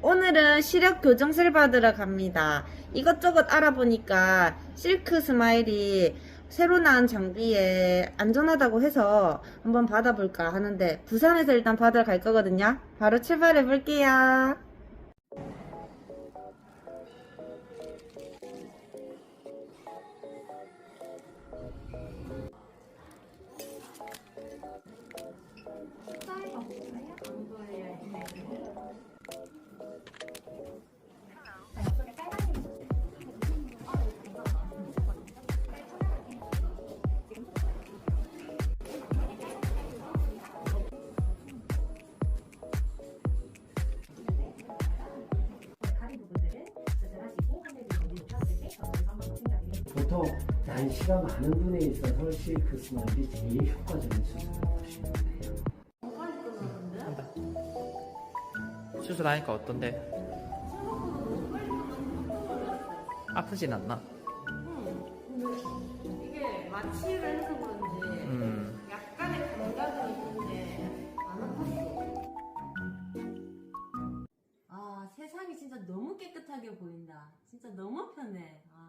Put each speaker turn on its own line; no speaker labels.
오늘은 시력 교정술 받으러 갑니다. 이것저것 알아보니까 실크 스마일이 새로 나온 장비에 안전하다고 해서 한번 받아볼까 하는데 부산에서 일단 받으러 갈 거거든요. 바로 출발해 볼게요.
보 통 난시가 많은 분에 있어서 실크 스마일이 제일 효과적인 수술을 보시면 돼요.
수술하니까 어떤데? 아프진 않나?
이게 마취를 해서 그런지
음,
약간의 감각은 있는데 안 아팠어.
아, 세상이 진짜 너무 깨끗하게 보인다. 진짜 너무 편해. 아.